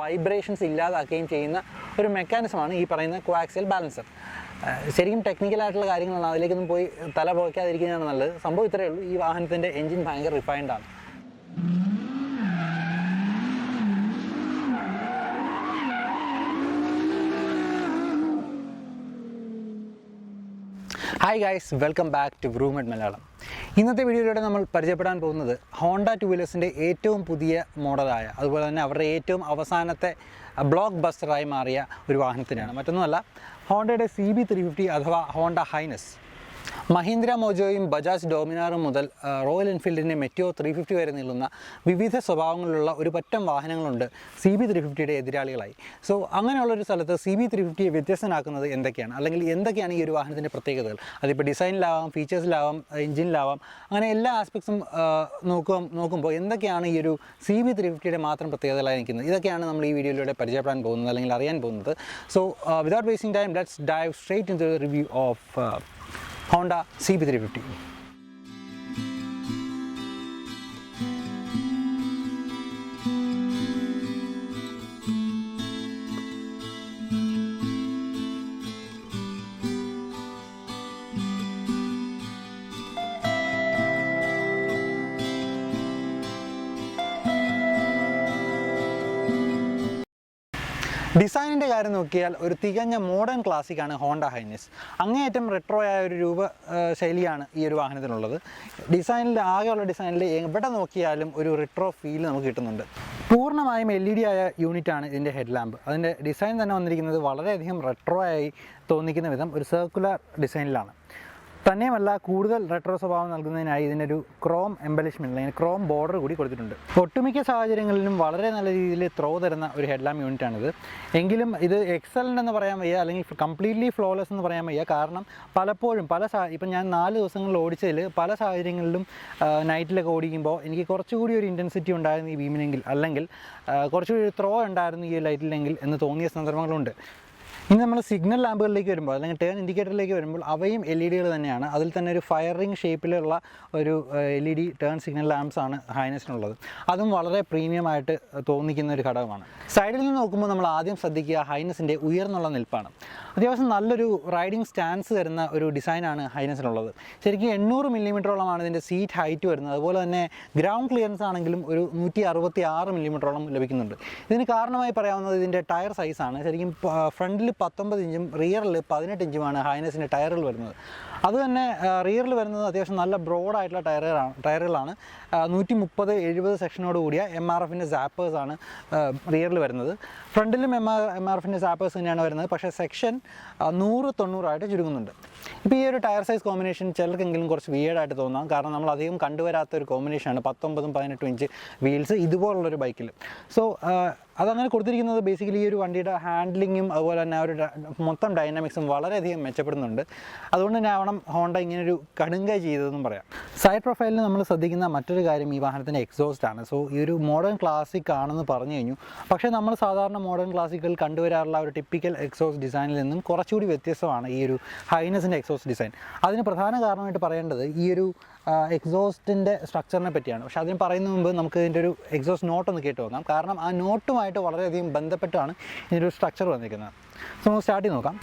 Vibrations ഇല്ലാതാക്കുകയും ചെയ്യുന്ന ഒരു മെക്കാനിസമാണ് ഈ പറയുന്ന കോആക്സിയൽ ബാലൻസർ ശരിക്കും ടെക്നിക്കലായിട്ടുള്ള കാര്യങ്ങളാണ് അതിലേക്കൊന്നും പോയി തല പോയിക്കാതിരിക്കുന്നതാണ് നല്ലത്. സംഭവം ഇത്രയേ ഉള്ളൂ. ഈ വാഹനത്തിന്റെ എൻജിൻ ഭയങ്കര refined hi guys welcome back to Vroomed Malayalam ഇന്നത്തെ വീഡിയോയിലൂടെ നമ്മൾ പരിചയപ്പെടാൻ പോകുന്നത് ഹോണ്ട ടു വീലേഴ്സിന്റെ ഏറ്റവും പുതിയ മോഡലായ അതുപോലെ തന്നെ അവരുടെ ഏറ്റവും അവസാനത്തെ ബ്ലോക്ക് ബസ്റ്ററായി മാറിയ ഒരു വാഹനത്തിനാണ് മറ്റൊന്നുമല്ല ഹോണ്ടയുടെ സി ബി ത്രീ ഫിഫ്റ്റി അഥവാ ഹോണ്ട ഹൈനസ് മഹീന്ദ്ര മോജോയും ബജാജ് ഡോമിനാറും മുതൽ റോയൽ എൻഫീൽഡിന്റെ മെറ്റിയോ ത്രീ ഫിഫ്റ്റി വരെ നീളുന്ന വിവിധ സ്വഭാവങ്ങളുള്ള ഒരു പറ്റം വാഹനങ്ങളുണ്ട് സി ബി ത്രീ ഫിഫ്റ്റിയുടെ എതിരാളികളായി. സോ അങ്ങനെയുള്ളൊരു സ്ഥലത്ത് സി ബി ത്രീ ഫിഫ്റ്റിയെ വ്യത്യസ്തനാക്കുന്നത് എന്തൊക്കെയാണ്? അല്ലെങ്കിൽ എന്തൊക്കെയാണ് ഈ ഒരു വാഹനത്തിന്റെ പ്രത്യേകതകൾ? അതിപ്പോൾ ഡിസൈനിലാവാം ഫീച്ചേഴ്സിലാവാം എഞ്ചിനിലാവാം അങ്ങനെ എല്ലാ ആസ്പെക്ട്സും നോക്കും നോക്കുമ്പോൾ എന്തൊക്കെയാണ് ഈ ഒരു സി ബി ത്രീ ഫിഫ്റ്റിയുടെ മാത്രം പ്രത്യേകതകളായി നിൽക്കുന്നത്? ഇതൊക്കെയാണ് നമ്മൾ ഈ വീഡിയോയിലൂടെ പരിചയപ്പെടാൻ പോകുന്നത് അല്ലെങ്കിൽ അറിയാൻ പോകുന്നത്. So without wasting time let's dive straight in the review of Honda CB350 ഡിസൈനിന്റെ കാര്യം നോക്കിയാൽ ഒരു തികഞ്ഞ മോഡേൺ ക്ലാസിക്കാണ് ഹോണ്ട ഹൈനസ്. അങ്ങേയറ്റം റെട്രോ ആയ ഒരു രൂപ ശൈലിയാണ് ഈ ഒരു വാഹനത്തിനുള്ളത് ഡിസൈനിൽ ആകെയുള്ള ഡിസൈനിൽ എവിടെ നോക്കിയാലും ഒരു റിട്രോ ഫീൽ നമുക്ക് കിട്ടുന്നുണ്ട്. പൂർണമായും എൽ ഇ ഡി ആയ യൂണിറ്റാണ് ഇതിന്റെ ഹെഡ് ലാമ്പ് അതിന്റെ ഡിസൈൻ തന്നെ വന്നിരിക്കുന്നത് വളരെയധികം റെട്രോ ആയി തോന്നിക്കുന്ന വിധം ഒരു സർക്കുലർ ഡിസൈനിലാണ് തന്നെയുമല്ല കൂടുതൽ റെട്രോ സ്വഭാവം നൽകുന്നതിനായി ഇതിനൊരു ക്രോം എംബലിഷ്മെന്റ് അല്ലെങ്കിൽ ക്രോം ബോർഡർ കൂടി കൊടുത്തിട്ടുണ്ട്. ഒട്ടുമിക്ക സാഹചര്യങ്ങളിലും വളരെ നല്ല രീതിയിൽ ത്രോ തരുന്ന ഒരു ഹെഡ്ലാം യൂണിറ്റാണിത് എങ്കിലും ഇത് എക്സലന്റ് എന്ന് പറയാൻ വയ്യ അല്ലെങ്കിൽ കംപ്ലീറ്റ്ലി ഫ്ലോലെസ് എന്ന് പറയാൻ വയ്യ. കാരണം പലപ്പോഴും പല സാ ഇപ്പം ഞാൻ നാല് ദിവസങ്ങളിൽ ഓടിച്ചതിൽ പല സാഹചര്യങ്ങളിലും നൈറ്റിലൊക്കെ ഓടിക്കുമ്പോൾ എനിക്ക് കുറച്ചുകൂടി ഒരു ഇന്റൻസിറ്റി ഉണ്ടായിരുന്നു ഈ ബീമിനെങ്കിൽ അല്ലെങ്കിൽ കുറച്ചുകൂടി ഒരു ത്രോ ഉണ്ടായിരുന്നു ഈ ലൈറ്റിലെങ്കിൽ എന്ന് തോന്നിയ സന്ദർഭങ്ങളുണ്ട്. ഇനി നമ്മൾ സിഗ്നൽ ലാമ്പുകളിലേക്ക് വരുമ്പോൾ അല്ലെങ്കിൽ ടേൺ ഇൻഡിക്കേറ്ററിലേക്ക് വരുമ്പോൾ അവയും എൽ ഇ ഡികൾ തന്നെയാണ്. അതിൽ തന്നെ ഒരു ഫയറിംഗ് ഷേപ്പിലുള്ള ഒരു L E D turn signal lamps ആണ് ഹൈനസിനുള്ളത് അതും വളരെ പ്രീമിയം ആയിട്ട് തോന്നിക്കുന്ന ഒരു ഘടകമാണ്. സൈഡിൽ നിന്ന് നോക്കുമ്പോൾ നമ്മൾ ആദ്യം ശ്രദ്ധിക്കുക ഹൈനസിന്റെ ഉയർന്നുള്ള നിൽപ്പാണ്. അത്യാവശ്യം നല്ലൊരു റൈഡിംഗ് സ്റ്റാൻസ് തരുന്ന ഒരു ഡിസൈനാണ് ഹൈനസിനുള്ളത്. ശരിക്കും എണ്ണൂറ് മില്ലിമീറ്ററോളമാണ് ഇതിന്റെ സീറ്റ് ഹൈറ്റ് വരുന്നത്. അതുപോലെ തന്നെ ഗ്രൗണ്ട് ക്ലിയറൻസ് ആണെങ്കിലും ഒരു നൂറ്റി അറുപത്തി ആറ് മില്ലിമീറ്ററോളം ലഭിക്കുന്നുണ്ട്. ഇതിന് കാരണമായി പറയാവുന്നത് ഇതിന്റെ ടയർ സൈസാണ് ശരിക്കും ഫ്രണ്ടിൽ പത്തൊമ്പത് ഇഞ്ചും റിയറിൽ പതിനെട്ട് ഇഞ്ചുമാണ് ഹൈനസിന്റെ ടയറിൽ വരുന്നത്. അത് തന്നെ റിയറിൽ വരുന്നത് അത്യാവശ്യം നല്ല ബ്രോഡായിട്ടുള്ള ടയറുകളാണ് ടയറുകളാണ് നൂറ്റി മുപ്പത് എഴുപത് സെക്ഷനോട് കൂടിയ എം ആർ എഫിന്റെ സാപ്പേഴ്സാണ് റിയറിൽ വരുന്നത്. ഫ്രണ്ടിലും എം ആർ എം ആർ എഫിന്റെ സാപ്പേഴ്സ് തന്നെയാണ് വരുന്നത്. പക്ഷേ സെക്ഷൻ നൂറ് തൊണ്ണൂറായിട്ട് ചുരുങ്ങുന്നുണ്ട്. ഇപ്പോൾ ഈ ഒരു ടയർ സൈസ് കോമ്പിനേഷൻ ചിലർക്കെങ്കിലും കുറച്ച് വിയേഡായിട്ട് തോന്നാം. കാരണം നമ്മൾ അധികം കണ്ടുവരാത്ത ഒരു കോമ്പിനേഷനാണ് പത്തൊമ്പതും പതിനെട്ടും ഇഞ്ച് വീൽസ് ഇതുപോലുള്ളൊരു ബൈക്കിൽ സോ അതങ്ങനെ കൊടുത്തിരിക്കുന്നത് ബേസിക്കലി ഈ ഒരു വണ്ടിയുടെ ഹാൻഡ്ലിങ്ങും അതുപോലെ തന്നെ ഒരു മൊത്തം ഡൈനാമിക്സും വളരെയധികം മെച്ചപ്പെടുന്നുണ്ട്. അതുകൊണ്ട് തന്നെ ആവണം ഹോണ്ട ഇങ്ങനൊരു കടുങ്കൈ ചെയ്തതെന്നും പറയാം. സൈഡ് പ്രൊഫൈലിൽ നമ്മൾ ശ്രദ്ധിക്കുന്ന മറ്റൊരു കാര്യം ഈ വാഹനത്തിന്റെ എക്സോസ്റ്റ് ആണ്. സോ ഈ ഒരു മോഡേൺ ക്ലാസിക് ആണെന്ന് പറഞ്ഞു കഴിഞ്ഞു. പക്ഷേ നമ്മൾ സാധാരണ മോഡേൺ ക്ലാസിക്കുകൾ കണ്ടുവരാറുള്ള ഒരു ടിപ്പിക്കൽ എക്സോസ്റ്റ് ഡിസൈനിൽ നിന്നും കുറച്ചുകൂടി വ്യത്യസ്തമാണ് ഈ ഒരു ഹൈനസിന്റെ എക്സോസ്റ്റ് ഡിസൈൻ അതിന് പ്രധാന കാരണമായിട്ട് പറയേണ്ടത് ഈ ഒരു എക്സോസ്റ്റിന്റെ സ്ട്രക്ചറിനെ പറ്റിയാണ്. പക്ഷേ അതിന് പറയുന്ന മുമ്പ് നമുക്ക് ഇതിന്റെ ഒരു എക്സോസ്റ്റ് നോട്ട് ഒന്ന് കേട്ട് നോക്കാം. കാരണം ആ നോട്ടുമായിട്ട് വളരെയധികം ബന്ധപ്പെട്ടാണ് ഇതിന്റെ ഒരു സ്ട്രക്ചർ വന്നിരിക്കുന്നത്. സോ നമുക്ക് സ്റ്റാർട്ട് ചെയ്ത് നോക്കാം.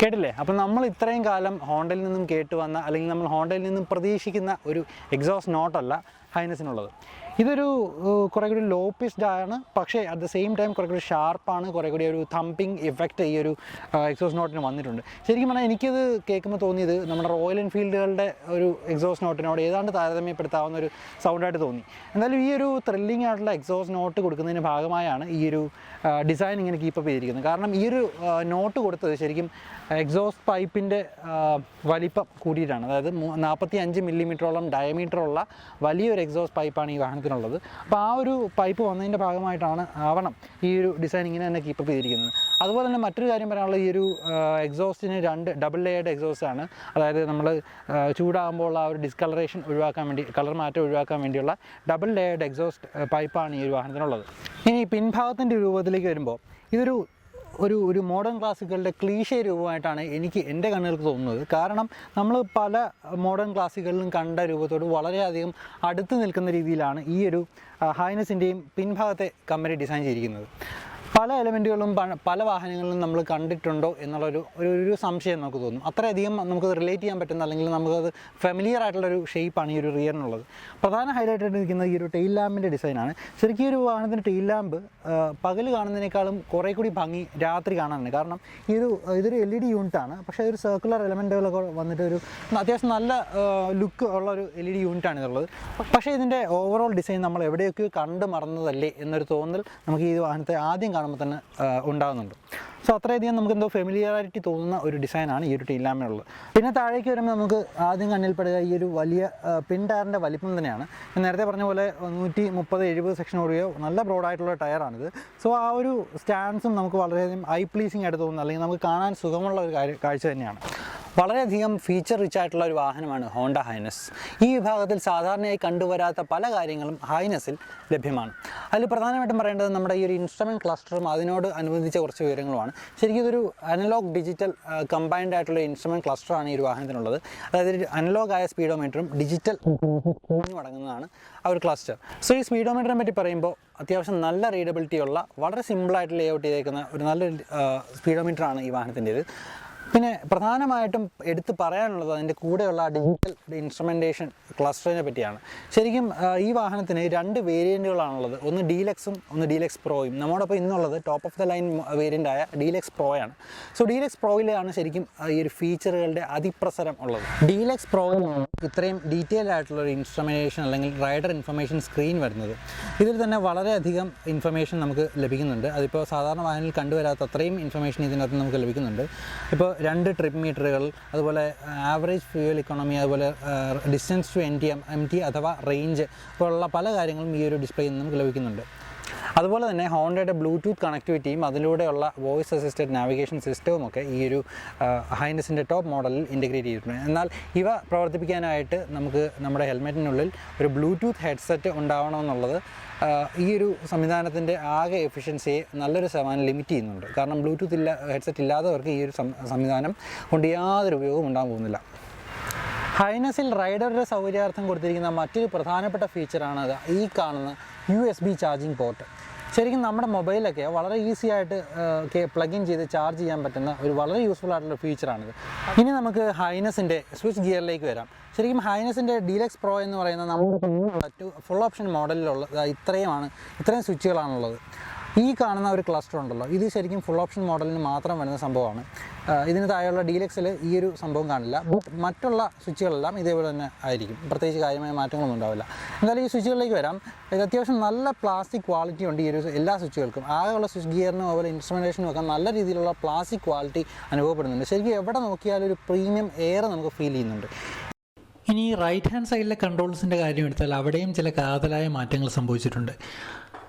കേട്ടില്ലേ? അപ്പം നമ്മൾ ഇത്രയും കാലം ഹോണ്ടയിൽ നിന്നും കേട്ട് വന്ന അല്ലെങ്കിൽ നമ്മൾ ഹോണ്ടയിൽ നിന്നും പ്രതീക്ഷിക്കുന്ന ഒരു എക്സോസ്റ്റ് നോട്ടല്ല ഹൈനസിനുള്ളത് ഇതൊരു കുറേ കൂടി ലോ പിസ്ഡ് ആണ്. പക്ഷേ അറ്റ് ദ സെയിം ടൈം കുറേ കൂടി ഷാർപ്പാണ് കുറേ കൂടി ഒരു തമ്പിങ് ഇഫക്റ്റ് ഈ ഒരു എക്സോസ് നോട്ടിന് വന്നിട്ടുണ്ട്. ശരിക്കും പറഞ്ഞാൽ എനിക്കത് കേൾക്കുമ്പോൾ തോന്നിയത് നമ്മുടെ റോയൽ എൻഫീൽഡുകളുടെ ഒരു എക്സോസ് നോട്ടിനോട് ഏതാണ്ട് താരതമ്യപ്പെടുത്താവുന്ന ഒരു സൗണ്ടായിട്ട് തോന്നി. എന്തായാലും ഈ ഒരു ത്രില്ലിംഗ് ആയിട്ടുള്ള എക്സോസ് നോട്ട് കൊടുക്കുന്നതിന് ഭാഗമായാണ് ഈ ഒരു ഡിസൈൻ ഇങ്ങനെ കീപ്പ് ചെയ്തിരിക്കുന്നത്. കാരണം ഈ ഒരു നോട്ട് കൊടുത്തത് ശരിക്കും എക്സോസ്റ്റ് പൈപ്പിന്റെ വലിപ്പം കൂടിയിട്ടാണ്. അതായത് നാൽപ്പത്തി അഞ്ച് മില്ലിമീറ്ററോളം ഡയമീറ്ററുള്ള വലിയൊരു എക്സോസ്റ്റ് പൈപ്പാണ് ഈ വാഹനത്തിനുള്ളത്. അപ്പോൾ ആ ഒരു പൈപ്പ് വന്നതിന്റെ ഭാഗമായിട്ടാണ് ആവണം ഈ ഒരു ഡിസൈൻ ഇങ്ങനെ തന്നെ കീപ്പപ്പ് ചെയ്തിരിക്കുന്നത്. അതുപോലെ തന്നെ മറ്റൊരു കാര്യം പറയാനുള്ള ഈ ഒരു എക്സോസ്റ്റിന് രണ്ട് ഡബിൾ ലെയർഡ് എക്സോസ്റ്റ് ആണ്. അതായത് നമ്മൾ ചൂടാകുമ്പോൾ ആ ഒരു ഡിസ്കളറേഷൻ ഒഴിവാക്കാൻ വേണ്ടി കളർ മാറ്റം ഒഴിവാക്കാൻ വേണ്ടിയുള്ള ഡബിൾ ലെയർഡ് എക്സോസ്റ്റ് പൈപ്പാണ് ഈ ഒരു വാഹനത്തിനുള്ളത്. ഇനി പിൻഭാഗത്തിന്റെ രൂപത്തിലേക്ക് വരുമ്പോൾ ഇതൊരു ഒരു ഒരു മോഡേൺ ക്ലാസിക്കുകളുടെ ക്ലീശ രൂപമായിട്ടാണ് എനിക്ക് എന്റെ കണ്ണുകൾക്ക് തോന്നുന്നത്. കാരണം നമ്മൾ പല മോഡേൺ ക്ലാസിക്കുകളിലും കണ്ട രൂപത്തോട് വളരെയധികം അടുത്ത് നിൽക്കുന്ന രീതിയിലാണ് ഈ ഒരു ഹൈനസിന്റെയും പിൻഭാഗത്തെ കമ്പനി ഡിസൈൻ ചെയ്തിരിക്കുന്നത്. പല എലമെന്റുകളും പല വാഹനങ്ങളിലും നമ്മൾ കണ്ടിട്ടുണ്ടോ എന്നുള്ളൊരു ഒരു ഒരു സംശയം നമുക്ക് തോന്നും. അത്രയധികം നമുക്ക് റിലേറ്റ് ചെയ്യാൻ പറ്റുന്ന അല്ലെങ്കിൽ നമുക്കത് ഫെമിലിയർ ആയിട്ടുള്ളൊരു ഷേപ്പാണ് ഈ ഒരു റിയറിനുള്ളത് പ്രധാന ഹൈലൈറ്റ് ആയിട്ട് ഈ ഒരു ടെയിൽ ലാമ്പിന്റെ ഡിസൈനാണ് ശരിക്കും ഈ ഒരു വാഹനത്തിന്റെ ടെയിൽ ലാമ്പ് പകൽ കാണുന്നതിനേക്കാളും കുറേ കൂടി ഭംഗി രാത്രി കാണാനുണ്ട്. കാരണം ഈ ഒരു ഇതൊരു എൽ ഇ ഡി യൂണിറ്റാണ് പക്ഷേ ഒരു സർക്കുലർ എലമെന്റുകളൊക്കെ വന്നിട്ട് ഒരു അത്യാവശ്യം നല്ല ലുക്ക് ഉള്ള ഒരു എൽ ഇ ഡി യൂണിറ്റാണ് ഇതുള്ളത്. പക്ഷേ ഇതിന്റെ ഓവറോൾ ഡിസൈൻ നമ്മൾ എവിടെയൊക്കെയോ കണ്ട് മറന്നതല്ലേ എന്നൊരു തോന്നൽ നമുക്ക് ഈ വാഹനത്തെ ആദ്യം കാണുമ്പോൾ തന്നെ ഉണ്ടാകുന്നുണ്ട്. സോ അത്രയധികം നമുക്ക് എന്തോ ഫെമിലിയാരിറ്റി തോന്നുന്ന ഒരു ഡിസൈനാണ് ഈ ഒരു ടീലാമയുള്ളത് പിന്നെ താഴേക്ക് വരുമ്പോൾ നമുക്ക് ആദ്യം കണ്ണിൽപ്പെടുക ഈ ഒരു വലിയ പിൻ ടയറിന്റെ വലിപ്പം തന്നെയാണ്. നേരത്തെ പറഞ്ഞ പോലെ നൂറ്റി മുപ്പത് എഴുപത് സെക്ഷൻ ഓടിയോ നല്ല ബ്രോഡായിട്ടുള്ള ടയറാണിത്. സോ ആ ഒരു സ്റ്റാൻസും നമുക്ക് വളരെയധികം ഐ പ്ലീസിങ് ആയിട്ട് തോന്നുന്നു. അല്ലെങ്കിൽ നമുക്ക് കാണാൻ സുഖമുള്ള ഒരു കാഴ്ച തന്നെയാണ്. വളരെയധികം ഫീച്ചർ റിച്ച് ആയിട്ടുള്ള ഒരു വാഹനമാണ് ഹോണ്ട ഹൈനസ്. ഈ വിഭാഗത്തിൽ സാധാരണയായി കണ്ടുവരാത്ത പല കാര്യങ്ങളും ഹൈനസിൽ ലഭ്യമാണ്. അതിൽ പ്രധാനമായിട്ടും പറയേണ്ടത് നമ്മുടെ ഈ ഒരു ഇൻസ്ട്രുമെന്റ് ക്ലസ്റ്ററും അതിനോട് അനുബന്ധിച്ച കുറച്ച് വിവരങ്ങളുമാണ്. ശരിക്കും ഇതൊരു അനലോഗ് ഡിജിറ്റൽ കമ്പൈൻഡ് ആയിട്ടുള്ള ഇൻസ്ട്രുമെന്റ് ക്ലസ്റ്ററാണ് ഈ ഒരു വാഹനത്തിനുള്ളത്. അതായത് ഒരു അനലോഗ് ആയ സ്പീഡോമീറ്ററും ഡിജിറ്റൽ അടങ്ങുന്നതാണ് ആ ഒരു ക്ലസ്റ്റർ സോ ഈ സ്പീഡോമീറ്ററിനെ പറ്റി പറയുമ്പോൾ അത്യാവശ്യം നല്ല റീഡബിലിറ്റി ഉള്ള വളരെ സിമ്പിളായിട്ട് ലേ ഔട്ട് ചെയ്തേക്കുന്ന ഒരു നല്ലൊരു സ്പീഡോമീറ്ററാണ് ഈ വാഹനത്തിന്റേത്. പിന്നെ പ്രധാനമായിട്ടും എടുത്തു പറയാനുള്ളത് അതിന്റെ കൂടെയുള്ള ഡിജിറ്റൽ ഇൻസ്ട്രുമെന്റേഷൻ ക്ലസ്റ്ററിനെ പറ്റിയാണ്. ശരിക്കും ഈ വാഹനത്തിന് രണ്ട് വേരിയന്റുകളാണുള്ളത് ഒന്ന് ഡീലക്സും ഒന്ന് ഡീലക്സ് പ്രോയും നമ്മോടൊപ്പം ഇന്നുള്ളത് ടോപ്പ് ഓഫ് ദ ലൈൻ വേരിയന്റായ ഡീലക്സ് പ്രോയാണ് സോ ഡീലക്സ് പ്രോയിലാണ് ശരിക്കും ഈ ഒരു ഫീച്ചറുകളുടെ അതിപ്രസരം ഉള്ളത്. ഡീലക്സ് പ്രോയിലാണ് ഇത്രയും ഡീറ്റെയിൽ ആയിട്ടുള്ള ഒരു ഇൻസ്ട്രുമെന്റേഷൻ അല്ലെങ്കിൽ റൈഡർ ഇൻഫർമേഷൻ സ്ക്രീൻ വരുന്നത്. ഇതിൽ തന്നെ വളരെയധികം ഇൻഫർമേഷൻ നമുക്ക് ലഭിക്കുന്നുണ്ട്. അതിപ്പോൾ സാധാരണ വാഹനങ്ങളിൽ കണ്ടുവരാത്ത അത്രയും ഇൻഫർമേഷൻ ഇതിനകത്ത് നമുക്ക് ലഭിക്കുന്നുണ്ട്. ഇപ്പോൾ രണ്ട് ട്രിപ്പ് മീറ്ററുകൾ അതുപോലെ ആവറേജ് ഫ്യൂവൽ ഇക്കോണമി അതുപോലെ distance to N T M M T അഥവാ റേഞ്ച് പോലുള്ള പല കാര്യങ്ങളും ഈ ഒരു ഡിസ്പ്ലേയിൽ നിന്ന് ലഭിക്കുന്നുണ്ട്. അതുപോലെ തന്നെ ഹോണ്ടയുടെ ബ്ലൂടൂത്ത് കണക്ടിവിറ്റിയും അതിലൂടെയുള്ള വോയിസ് അസിസ്റ്റഡ് നാവിഗേഷൻ സിസ്റ്റവും ഒക്കെ ഈ ഒരു ഹൈനസിന്റെ ടോപ്പ് മോഡലിൽ ഇന്റഗ്രേറ്റ് ചെയ്തിട്ടുണ്ട്. എന്നാൽ ഇവ പ്രവർത്തിപ്പിക്കാനായിട്ട് നമുക്ക് നമ്മുടെ ഹെൽമെറ്റിനുള്ളിൽ ഒരു ബ്ലൂടൂത്ത് ഹെഡ്സെറ്റ് ഉണ്ടാവണമെന്നുള്ളത് ഈ ഒരു സംവിധാനത്തിന്റെ ആകെ എഫിഷ്യൻസിയെ നല്ലൊരു ശതമാനം ലിമിറ്റ് ചെയ്യുന്നുണ്ട്. കാരണം ബ്ലൂടൂത്ത് ഇല്ല ഹെഡ്സെറ്റ് ഇല്ലാത്തവർക്ക് ഈ ഒരു സംവിധാനം കൊണ്ട് യാതൊരു ഉപയോഗവും ഉണ്ടാകാൻ പോകുന്നില്ല. ഹൈനസിൽ റൈഡറുടെ സൗകര്യാർത്ഥം കൊടുത്തിരിക്കുന്ന മറ്റൊരു പ്രധാനപ്പെട്ട ഫീച്ചറാണ് ഈ കാണുന്ന U S B charging port. ശരിക്കും നമ്മുടെ മൊബൈലൊക്കെ വളരെ ഈസി ആയിട്ട് പ്ലഗ് ഇൻ ചെയ്ത് ചാർജ് ചെയ്യാൻ പറ്റുന്ന ഒരു വളരെ യൂസ്ഫുൾ ആയിട്ടുള്ള ഫീച്ചറാണിത്. ഇനി നമുക്ക് ഹൈനസിന്റെ സ്വിച്ച് ഗിയറിലേക്ക് വരാം. ശരിക്കും ഹൈനസിന്റെ ഡീലക്സ് പ്രോ എന്ന് പറയുന്ന നമ്മുടെ ഫുൾ ഓപ്ഷൻ മോഡലിലുള്ള ഇത്രയുമാണ് ഇത്രയും സ്വിച്ചുകളാണുള്ളത്. ഈ കാണുന്ന ഒരു ക്ലസ്റ്റർ ഉണ്ടല്ലോ. ഇത് ശരിക്കും ഫുൾ ഓപ്ഷൻ മോഡലിന് മാത്രം വരുന്ന സംഭവമാണ്. ഇതിന് താഴെയുള്ള ഡീലക്സിൽ ഈ ഒരു സംഭവം കാണില്ല. മറ്റുള്ള സ്വിച്ചുകളെല്ലാം ഇതേപോലെ തന്നെ ആയിരിക്കും. പ്രത്യേകിച്ച് കാര്യമായ മാറ്റങ്ങളൊന്നും ഉണ്ടാവില്ല. എന്തായാലും ഈ സ്വിച്ചുകളിലേക്ക് വരാം. ഇത് അത്യാവശ്യം നല്ല പ്ലാസ്റ്റിക് ക്വാളിറ്റി ഉണ്ട് ഈ ഒരു എല്ലാ സ്വിച്ചുകൾക്കും. ആകെയുള്ള സ്വിച്ച് ഗിയറിനും അതുപോലെ ഇൻസ്ട്രുമെന്റേഷനും ഒക്കെ നല്ല രീതിയിലുള്ള പ്ലാസ്റ്റിക് ക്വാളിറ്റി അനുഭവപ്പെടുന്നുണ്ട്. ശരിക്കും എവിടെ നോക്കിയാലും ഒരു പ്രീമിയം എയർ നമുക്ക് ഫീൽ ചെയ്യുന്നുണ്ട്. ഇനി റൈറ്റ് ഹാൻഡ് സൈഡിലെ കൺട്രോൾസിന്റെ കാര്യം എടുത്താൽ അവിടെയും ചില കാതലായ മാറ്റങ്ങൾ സംഭവിച്ചിട്ടുണ്ട്.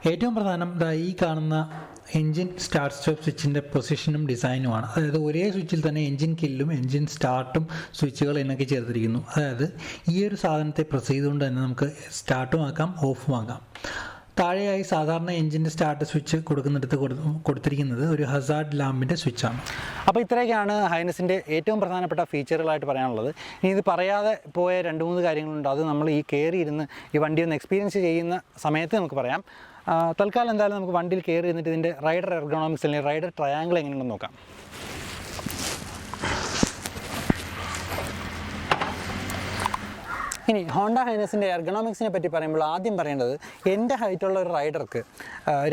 ഏറ്റവും പ്രധാനം ഈ കാണുന്ന എൻജിൻ സ്റ്റാർട്ട് സ്റ്റോപ്പ് സ്വിച്ചിന്റെ പൊസിഷനും ഡിസൈനുമാണ് അതായത് ഒരേ സ്വിച്ചിൽ തന്നെ എൻജിൻ കില്ലും എൻജിൻ സ്റ്റാർട്ടും സ്വിച്ചുകൾ എന്നൊക്കെ ചേർത്തിരിക്കുന്നു. അതായത് ഈ ഒരു സാധനത്തെ പ്രസ് ചെയ്തുകൊണ്ട് തന്നെ നമുക്ക് സ്റ്റാർട്ടും ആക്കാം ഓഫും ആക്കാം. താഴെയായി സാധാരണ എൻജിന്റെ സ്റ്റാർട്ട് സ്വിച്ച് കൊടുക്കുന്നിടത്ത് കൊടു- കൊടുത്തിരിക്കുന്നത് ഒരു ഹസാർഡ് ലാമ്പിന്റെ സ്വിച്ചാണ് അപ്പോൾ ഇത്രയൊക്കെയാണ് ഹൈനസിന്റെ ഏറ്റവും പ്രധാനപ്പെട്ട ഫീച്ചറുകളായിട്ട് പറയാനുള്ളത്. ഇനി ഇത് പറയാതെ പോയ രണ്ട് മൂന്ന് കാര്യങ്ങളുണ്ട്. അത് നമ്മൾ ഈ കയറിയിരുന്ന് ഈ വണ്ടി ഒന്ന് എക്സ്പീരിയൻസ് ചെയ്യുന്ന സമയത്ത് നമുക്ക് പറയാം. തൽക്കാലം എന്തായാലും നമുക്ക് വണ്ടിയിൽ കയറി എന്നിട്ട് ഇതിന്റെ റൈഡർ എർഗണോമിക്സ് അല്ലെങ്കിൽ റൈഡർ ട്രയാങ്കിൾ എങ്ങനെയുണ്ടെന്ന് നോക്കാം. ഇനി ഹോണ്ട ഹൈനസിന്റെ എർഗണോമിക്സിനെ പറ്റി പറയുമ്പോൾ ആദ്യം പറയേണ്ടത് എന്റെ ഹൈറ്റുള്ള ഒരു റൈഡർക്ക്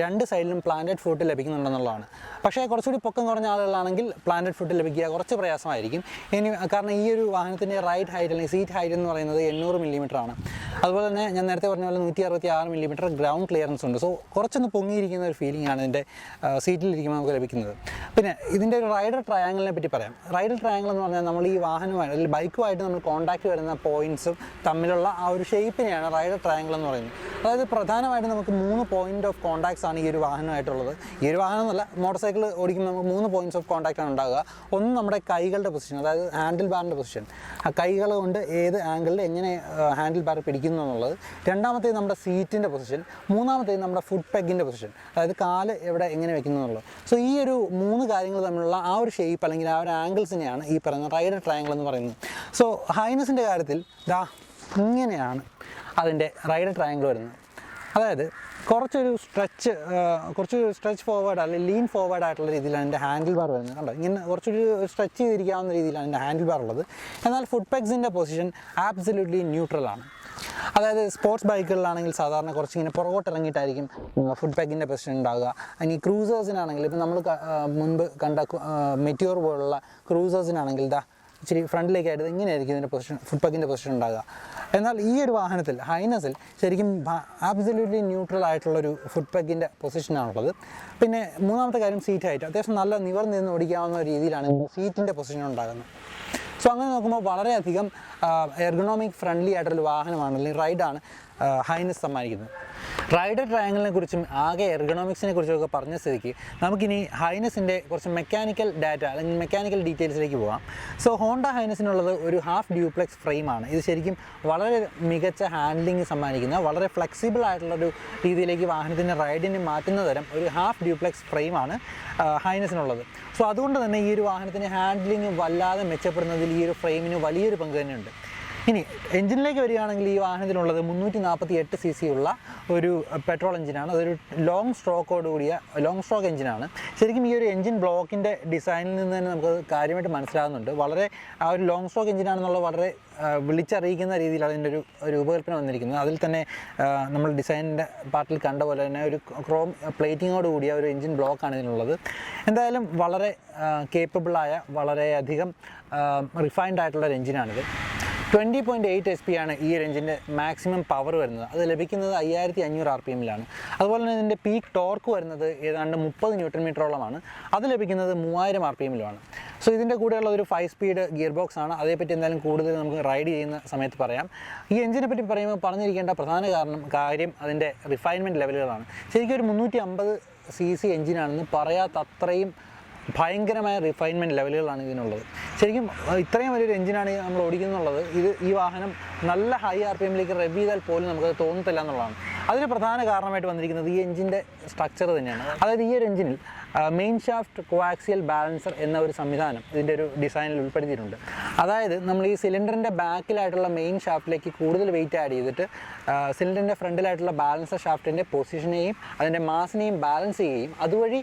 രണ്ട് സൈഡിലും പ്ലാന്റഡ് ഫുഡ് ലഭിക്കുന്നുണ്ടെന്നുള്ളതാണ്. പക്ഷേ കുറച്ചുകൂടി പൊക്കം കുറഞ്ഞ ആളുകളാണെങ്കിൽ പ്ലാന്റഡ് ഫുഡ് ലഭിക്കുക കുറച്ച് പ്രയാസമായിരിക്കും. ഇനി കാരണം ഈ ഒരു വാഹനത്തിന്റെ റൈഡ് ഹൈറ്റ് അല്ലെങ്കിൽ സീറ്റ് ഹൈറ്റ് എന്ന് പറയുന്നത് എണ്ണൂറ് മില്ലിമീറ്റർ ആണ്. അതുപോലെ തന്നെ ഞാൻ നേരത്തെ പറഞ്ഞ പോലെ നൂറ്റി അറുപത്തി ആറ് മില്ലിമീറ്റർ ഗ്രൗണ്ട് ക്ലിയറൻസ് ഉണ്ട്. സോ കുറച്ചൊന്ന് പൊങ്ങിയിരിക്കുന്ന ഒരു ഫീലിംഗ് ആണ് ഇതിന്റെ സീറ്റിലിരിക്കുമ്പോൾ നമുക്ക് ലഭിക്കുന്നത്. പിന്നെ ഇതിന്റെ ഒരു റൈഡർ ട്രയാങ്കിളിനെ പറ്റി പറയാം. റൈഡർ ട്രയാങ്കിൾ എന്ന് പറഞ്ഞാൽ നമ്മൾ ഈ വാഹനമായിട്ട് അല്ലെങ്കിൽ ബൈക്കുമായിട്ട് നമ്മൾ കോൺടാക്റ്റ് വരുന്ന പോയിന്റ്സും തമ്മിലുള്ള ആ ഒരു ഷേപ്പിനെയാണ് റൈഡർ ട്രയാങ്കിൾ എന്ന് പറയുന്നത്. അതായത് പ്രധാനമായിട്ടും നമുക്ക് മൂന്ന് പോയിന്റ് ഓഫ് കോൺടാക്ട്സ് ആണ് ഈ ഒരു വാഹനമായിട്ടുള്ളത്. ഈ ഒരു വാഹനം എന്നല്ല മോട്ടോർ സൈക്കിൾ ഓടിക്കുമ്പോൾ നമുക്ക് മൂന്ന് പോയിന്റ്സ് ഓഫ് കോൺടാക്റ്റ് ആണ് ഉണ്ടാകുക ഒന്ന് നമ്മുടെ കൈകളുടെ പൊസിഷൻ അതായത് ഹാൻഡിൽ ബാറിന്റെ പൊസിഷൻ ആ കൈകൾ കൊണ്ട് ഏത് ആംഗിളിൽ എങ്ങനെ ഹാൻഡിൽ ബാർ പിടിക്കുന്നു എന്നുള്ളത്. രണ്ടാമത്തേത് നമ്മുടെ സീറ്റിന്റെ പൊസിഷൻ മൂന്നാമത്തേത് നമ്മുടെ ഫുഡ് പെഗിന്റെ പൊസിഷൻ അതായത് കാൽ എവിടെ എങ്ങനെ വെക്കുന്നു എന്നുള്ളത്. സോ ഈ ഒരു മൂന്ന് കാര്യങ്ങൾ തമ്മിലുള്ള ആ ഒരു ഷേപ്പ് അല്ലെങ്കിൽ ആ ഒരു ആംഗിൾസിനെയാണ് ഈ പറയുന്ന റൈഡർ ട്രയാങ്കിൾ എന്ന് പറയുന്നത്. സോ ഹൈനസിന്റെ കാര്യത്തിൽ ദാ ഇങ്ങനെയാണ് അതിന്റെ റൈഡ് ട്രയാങ്കിൾ വരുന്നത്. അതായത് കുറച്ചൊരു സ്ട്രെച്ച് കുറച്ച് സ്ട്രെച്ച് ഫോർവേഡ് അല്ലെങ്കിൽ ലീൻ ഫോർവേഡ് ആയിട്ടുള്ള രീതിയിലാണ് എന്റെ ഹാൻഡിൽ ബാർ വരുന്നത്. കണ്ടോ? ഇങ്ങനെ കുറച്ചൊരു സ്ട്രെച്ച് ചെയ്തിരിക്കാവുന്ന രീതിയിലാണ് എന്റെ ഹാൻഡിൽ ബാർ ഉള്ളത്. എന്നാൽ ഫുഡ് പെഗ്സിന്റെ പൊസിഷൻ ആബ്സല്യൂട്ട്ലി ന്യൂട്രൽ ആണ്. അതായത് സ്പോർട്സ് ബൈക്കുകളിലാണെങ്കിൽ സാധാരണ കുറച്ചിങ്ങനെ പുറകോട്ട് ഇറങ്ങിയിട്ടായിരിക്കും ഫുഡ് പാക്കിന്റെ പൊസിഷൻ ഉണ്ടാവുക. ഇനി ക്രൂസേഴ്സിനാണെങ്കിൽ ഇപ്പം നമ്മൾ മുൻപ് കണ്ട മെറ്റിയോർ പോലുള്ള ക്രൂസേഴ്സിനാണെങ്കിൽ ഇതാ ഇച്ചിരി ഫ്രണ്ടിലേക്കായിട്ട് ഇങ്ങനെയായിരിക്കും ഇതിന്റെ പൊസിഷൻ ഫുഡ് പാക്കിന്റെ പൊസിഷൻ ഉണ്ടാകുക. എന്നാൽ ഈ ഒരു വാഹനത്തിൽ ഹൈനസിൽ ശരിക്കും ആബ്സല്യൂട്ട്ലി ന്യൂട്രൽ ആയിട്ടുള്ളൊരു ഫുഡ് പാക്കിന്റെ പൊസിഷനാണുള്ളത് പിന്നെ മൂന്നാമത്തെ കാര്യം സീറ്റ് ആയിട്ട് അത്യാവശ്യം നല്ല നിവർന്ന് നിന്ന് ഓടിക്കാവുന്ന രീതിയിലാണ് സീറ്റിന്റെ പൊസിഷൻ ഉണ്ടാകുന്നത്. സോ അങ്ങനെ നോക്കുമ്പോൾ വളരെയധികം എർഗണോമിക് ഫ്രണ്ട്ലി ആയിട്ടുള്ളൊരു വാഹനമാണ് അല്ലെങ്കിൽ റൈഡാണ് ഹൈനസ് സമ്മാനിക്കുന്നത് റൈഡർ ട്രയാങ്കിളിനെ കുറിച്ചും ആകെ എർഗണോമിക്സിനെ കുറിച്ചൊക്കെ പറഞ്ഞ സ്ഥിതിക്ക് നമുക്കിനി ഹൈനസിന്റെ കുറച്ച് മെക്കാനിക്കൽ ഡാറ്റ അല്ലെങ്കിൽ മെക്കാനിക്കൽ ഡീറ്റെയിൽസിലേക്ക് പോകാം. സോ ഹോണ്ട ഹൈനസിനുള്ളത് ഒരു ഹാഫ് ഡ്യൂപ്ലെക്സ് ഫ്രെയിമാണ് ഇത് ശരിക്കും വളരെ മികച്ച ഹാൻഡ്ലിംഗ് സമ്മാനിക്കുന്ന വളരെ ഫ്ലെക്സിബിൾ ആയിട്ടുള്ളൊരു രീതിയിലേക്ക് വാഹനത്തിന്റെ റൈഡിനെ മാറ്റുന്ന തരം ഒരു ഹാഫ് ഡ്യൂപ്ലെക്സ് ഫ്രെയിമാണ് ഹൈനസിനുള്ളത് സോ അതുകൊണ്ട് തന്നെ ഈ ഒരു വാഹനത്തിന്റെ ഹാൻഡ്ലിംഗ് വല്ലാതെ മെച്ചപ്പെടുന്നതിൽ ഈ ഒരു ഫ്രെയിമിന് വലിയൊരു പങ്ക് തന്നെയുണ്ട്. ഇനി എഞ്ചിനിലേക്ക് വരികയാണെങ്കിൽ ഈ വാഹനത്തിനുള്ളത് മുന്നൂറ്റി നാൽപ്പത്തി എട്ട് സി സി ഉള്ള ഒരു പെട്രോൾ എഞ്ചിനാണ്. അതൊരു ലോങ് സ്ട്രോക്കോട് കൂടിയ ലോങ് സ്ട്രോക്ക് എഞ്ചിനാണ്. ശരിക്കും ഈ ഒരു എഞ്ചിൻ ബ്ലോക്കിന്റെ ഡിസൈനിൽ നിന്ന് തന്നെ നമുക്ക് കാര്യമായിട്ട് മനസ്സിലാകുന്നുണ്ട്. വളരെ ആ ഒരു ലോങ് സ്ട്രോക്ക് എഞ്ചിനാണെന്നുള്ള വളരെ വിളിച്ചറിയിക്കുന്ന രീതിയിലാണ് അതിന്റെ ഒരു രൂപകൽപ്പന വന്നിരിക്കുന്നത്. അതിൽ തന്നെ നമ്മൾ ഡിസൈനിന്റെ പാർട്ടിൽ കണ്ട പോലെ തന്നെ ഒരു ക്രോം പ്ലേറ്റിങ്ങോട് കൂടിയ ഒരു എഞ്ചിൻ ബ്ലോക്കാണ് ഇതിനുള്ളത്. എന്തായാലും വളരെ കേപ്പബിളായ വളരെയധികം റിഫൈൻഡ് ആയിട്ടുള്ള ഒരു എഞ്ചിനാണിത്. Twenty point eight S P ആണ് ഈ ഒരു മാക്സിമം പവർ വരുന്നത്. അത് ലഭിക്കുന്നത് അയ്യായിരത്തി അഞ്ഞൂറ് ആർ പി എമ്മിലാണ് അതുപോലെ തന്നെ ഇതിന്റെ പീക്ക് ടോർക്ക് വരുന്നത് ഏതാണ്ട് മുപ്പത് ന്യൂട്രൺ മീറ്ററോളമാണ്. അത് ലഭിക്കുന്നത് മൂവായിരം ആർ പി എമ്മിലുമാണ് സോ ഇതിന്റെ കൂടെയുള്ള ഒരു ഫൈവ് സ്പീഡ് ഗിയർ ബോക്സ് ആണ്. അതേപ്പറ്റി എന്തായാലും കൂടുതൽ നമുക്ക് റൈഡ് ചെയ്യുന്ന സമയത്ത് പറയാം. ഈ എഞ്ചിനെ പറ്റി പറയുമ്പോൾ പറഞ്ഞിരിക്കേണ്ട പ്രധാന കാരണം കാര്യം അതിന്റെ റിഫൈൻമെന്റ് ലെവലുകളാണ് ശരിക്കും ഒരു മുന്നൂറ്റി അമ്പത് സി സി എഞ്ചിനാണെന്ന് പറയാത്ത അത്രയും ഭയങ്കരമായ റിഫൈൻമെന്റ് ലെവലുകളാണ് ഇതിനുള്ളത്. ശരിക്കും ഇത്രയും വലിയൊരു എഞ്ചിനാണ് നമ്മൾ ഓടിക്കുന്നുള്ളത്. ഇത് ഈ വാഹനം നല്ല ഹൈ ആർ പി എമ്മിലേക്ക് റെവ് ചെയ്താൽ പോലും നമുക്കത് തോന്നത്തില്ല എന്നുള്ളതാണ്. അതിന് പ്രധാന കാരണമായിട്ട് വന്നിരിക്കുന്നത് ഈ എഞ്ചിന്റെ സ്ട്രക്ചർ തന്നെയാണ്. അതായത് ഈ ഒരു എഞ്ചിനിൽ മെയിൻ ഷാഫ്റ്റ് കോആക്സിയൽ ബാലൻസർ എന്ന ഒരു സംവിധാനം ഇതിന്റെ ഒരു ഡിസൈനിൽ ഉൾപ്പെടുത്തിയിട്ടുണ്ട്. അതായത് നമ്മൾ ഈ സിലിണ്ടറിന്റെ ബാക്കിലായിട്ടുള്ള മെയിൻ ഷാഫ്റ്റിലേക്ക് കൂടുതൽ വെയിറ്റ് ആഡ് ചെയ്തിട്ട് സിലിണ്ടറിന്റെ ഫ്രണ്ടിലായിട്ടുള്ള ബാലൻസർ ഷാഫ്റ്റിന്റെ പൊസിഷനെയും അതിന്റെ മാസിനെയും ബാലൻസ് ചെയ്യുകയും അതുവഴി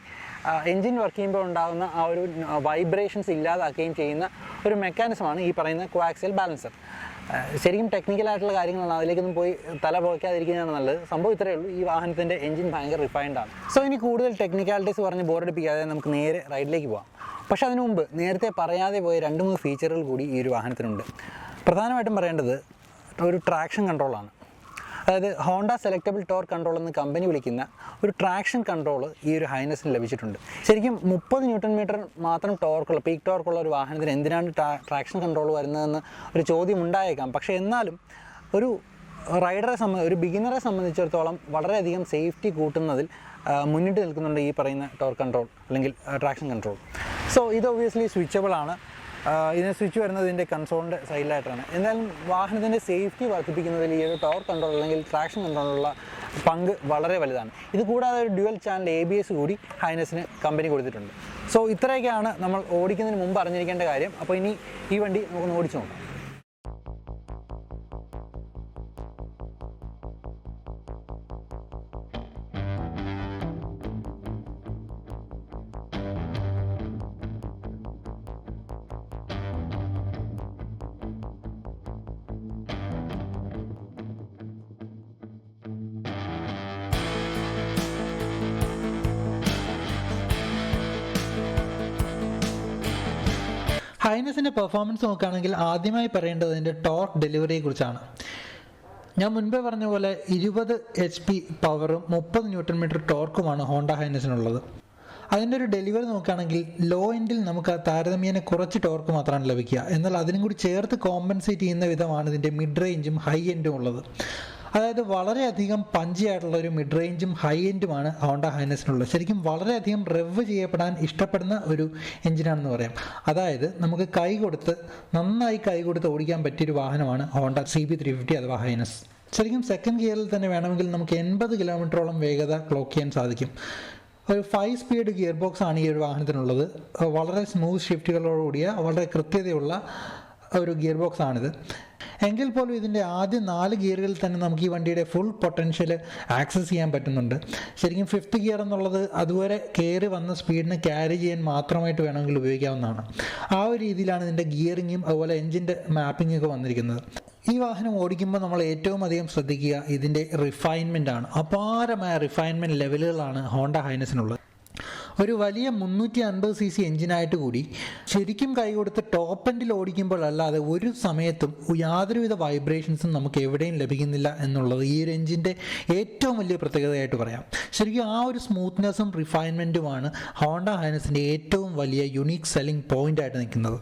എൻജിൻ വർക്ക് ചെയ്യുമ്പോൾ ഉണ്ടാകുന്ന ആ ഒരു വൈബ്രേഷൻസ് ഇല്ലാതാക്കുകയും ചെയ്യുന്ന ഒരു മെക്കാനിസമാണ് ഈ പറയുന്ന ക്വാക്സൽ ബാലൻസർ ശരിക്കും ടെക്നിക്കലായിട്ടുള്ള കാര്യങ്ങളാണ്. അതിലേക്കൊന്നും പോയി തല പോയിക്കാതിരിക്കുന്നതാണ് നല്ലത്. സംഭവം ഇത്രയേ ഉള്ളൂ. ഈ വാഹനത്തിന്റെ എഞ്ചിൻ ഭയങ്കര റിഫൈൻഡ് ആണ്. സോ ഇനി കൂടുതൽ ടെക്നിക്കാലിറ്റീസ് പറഞ്ഞ് ബോറടിപ്പിക്കാതെ നമുക്ക് നേരെ റൈഡിലേക്ക് പോകാം പക്ഷേ അതിനു മുമ്പ് നേരത്തെ പറയാതെ പോയ രണ്ട് മൂന്ന് ഫീച്ചറുകൾ കൂടി ഈ ഒരു വാഹനത്തിനുണ്ട്. പ്രധാനമായിട്ടും പറയേണ്ടത് ഒരു ട്രാക്ഷൻ കൺട്രോളാണ് അതായത് ഹോണ്ട സെലക്റ്റബിൾ ടോർ കൺട്രോൾ എന്ന് കമ്പനി വിളിക്കുന്ന ഒരു ട്രാക്ഷൻ കൺട്രോൾ ഈ ഒരു ഹൈനസിന് ലഭിച്ചിട്ടുണ്ട്. ശരിക്കും മുപ്പത് ന്യൂട്ടൺ മീറ്റർ മാത്രം ടോർക്കുള്ള പീക്ക് ടോർക്കുള്ള ഒരു വാഹനത്തിന് എന്തിനാണ് ട്രാക്ഷൻ കൺട്രോൾ വരുന്നതെന്ന് ഒരു ചോദ്യം ഉണ്ടായേക്കാം. പക്ഷേ എന്നാലും ഒരു റൈഡറെ സംബന്ധ ഒരു ബിഗിനറെ സംബന്ധിച്ചിടത്തോളം വളരെയധികം സേഫ്റ്റി കൂട്ടുന്നതിൽ മുന്നിട്ട് നിൽക്കുന്നുണ്ട് ഈ പറയുന്ന ടോർ കൺട്രോൾ അല്ലെങ്കിൽ ട്രാക്ഷൻ കൺട്രോൾ. സോ ഇത് ഒബ്വിയസ്ലി സ്വിച്ചബിൾ ആണ് ഇതിന് സ്വിച്ച് വരുന്നത് ഇതിന്റെ കൺസോളിന്റെ സൈഡിലായിട്ടാണ് എന്തായാലും വാഹനത്തിന്റെ സേഫ്റ്റി വർദ്ധിപ്പിക്കുന്നതിൽ ഈ ഒരു ടവർ കൺട്രോൾ അല്ലെങ്കിൽ ട്രാക്ഷൻ കൺട്രോളിലുള്ള പങ്ക് വളരെ വലുതാണ്. ഇത് കൂടാതെ ഒരു dual channel A B S കൂടി ഹൈനസിന് കമ്പനി കൊടുത്തിട്ടുണ്ട്. സോ ഇത്രയൊക്കെയാണ് നമ്മൾ ഓടിക്കുന്നതിന് മുമ്പ് അറിഞ്ഞിരിക്കേണ്ട കാര്യം. അപ്പോൾ ഇനി ഈ വണ്ടി നമുക്കൊന്ന് ഓടിച്ചു നോക്കാം. ഹൈനസിന്റെ പെർഫോമൻസ് നോക്കുകയാണെങ്കിൽ ആദ്യമായി പറയേണ്ടത് അതിന്റെ ടോർക്ക് ഡെലിവറിയെ കുറിച്ചാണ് ഞാൻ മുൻപേ പറഞ്ഞ പോലെ ഇരുപത് എച്ച് പി പവറും മുപ്പത് ന്യൂട്ടൺ മീറ്റർ ടോർക്കുമാണ് ഹോണ്ട ഹൈനസിനുള്ളത്. അതിന്റെ ഒരു ഡെലിവറി നോക്കുകയാണെങ്കിൽ ലോ എൻഡിൽ നമുക്ക് ആ താരതമ്യേന കുറച്ച് ടോർക്ക് മാത്രമാണ് ലഭിക്കുക. എന്നാൽ അതിനും കൂടി ചേർത്ത് കോമ്പൻസേറ്റ് ചെയ്യുന്ന വിധമാണ് ഇതിന്റെ മിഡ് റേഞ്ചും ഹൈ എൻഡും ഉള്ളത്. അതായത് വളരെയധികം പഞ്ചി ആയിട്ടുള്ള ഒരു മിഡ് റേഞ്ചും ഹൈ എൻഡുമാണ് ഹോണ്ട ഹൈനസിനുള്ളത് ശരിക്കും വളരെയധികം റെവ് ചെയ്യപ്പെടാൻ ഇഷ്ടപ്പെടുന്ന ഒരു എഞ്ചിനാണെന്ന് പറയാം. അതായത് നമുക്ക് കൈ കൊടുത്ത് നന്നായി കൈ കൊടുത്ത് ഓടിക്കാൻ പറ്റിയൊരു വാഹനമാണ് Honda C B three fifty അഥവാ ഹൈനസ് ശരിക്കും സെക്കൻഡ് ഗിയറിൽ തന്നെ വേണമെങ്കിൽ നമുക്ക് എൺപത് കിലോമീറ്ററോളം വേഗത ക്ലോക്ക് ചെയ്യാൻ സാധിക്കും. ഒരു ഫൈവ് സ്പീഡ് ഗിയർ ബോക്സ് ആണ് ഈ ഒരു വാഹനത്തിനുള്ളത്. വളരെ സ്മൂത്ത് ഷിഫ്റ്റുകളോടുകൂടിയ വളരെ കൃത്യതയുള്ള ഒരു ഗിയർ ബോക്സ് ആണിത്. എങ്കിൽ പോലും ഇതിന്റെ ആദ്യ നാല് ഗിയറുകളിൽ തന്നെ നമുക്ക് ഈ വണ്ടിയുടെ ഫുൾ പൊട്ടൻഷ്യൽ ആക്സസ് ചെയ്യാൻ പറ്റുന്നുണ്ട്. ശരിക്കും ഫിഫ്ത്ത് ഗിയർ എന്നുള്ളത് അതുവരെ കയറി വന്ന സ്പീഡിന് ക്യാരി ചെയ്യാൻ മാത്രമായിട്ട് വേണമെങ്കിൽ ഉപയോഗിക്കാവുന്നതാണ്. ആ ഒരു രീതിയിലാണ് ഇതിന്റെ ഗിയറിങ്ങും അതുപോലെ എഞ്ചിന്റെ മാപ്പിംഗ് ഒക്കെ വന്നിരിക്കുന്നത്. ഈ വാഹനം ഓടിക്കുമ്പോൾ നമ്മൾ ഏറ്റവും അധികം ശ്രദ്ധിക്കുക ഇതിന്റെ റിഫൈൻമെന്റ് ആണ്. അപാരമായ റിഫൈൻമെന്റ് ലെവലുകളാണ് ഹോണ്ട ഹൈനസിനുള്ളത് ഒരു വലിയ മുന്നൂറ്റി അൻപത് സി സി എഞ്ചിനായിട്ട് കൂടി ശരിക്കും കൈ കൊടുത്ത് ടോപ്പ് എൻഡിൽ ഓടിക്കുമ്പോൾ അല്ലാതെ ഒരു സമയത്തും യാതൊരുവിധ വൈബ്രേഷൻസും നമുക്ക് എവിടെയും ലഭിക്കുന്നില്ല എന്നുള്ളത് ഈ ഒരു എഞ്ചിന്റെ ഏറ്റവും വലിയ പ്രത്യേകതയായിട്ട് പറയാം. ശരിക്കും ആ ഒരു സ്മൂത്ത്നെസ്സും റിഫൈൻമെന്റുമാണ് ഹോണ്ട ഹൈനസിന്റെ ഏറ്റവും വലിയ യുണീക്ക് സെല്ലിംഗ് പോയിന്റായിട്ട് നിൽക്കുന്നത്.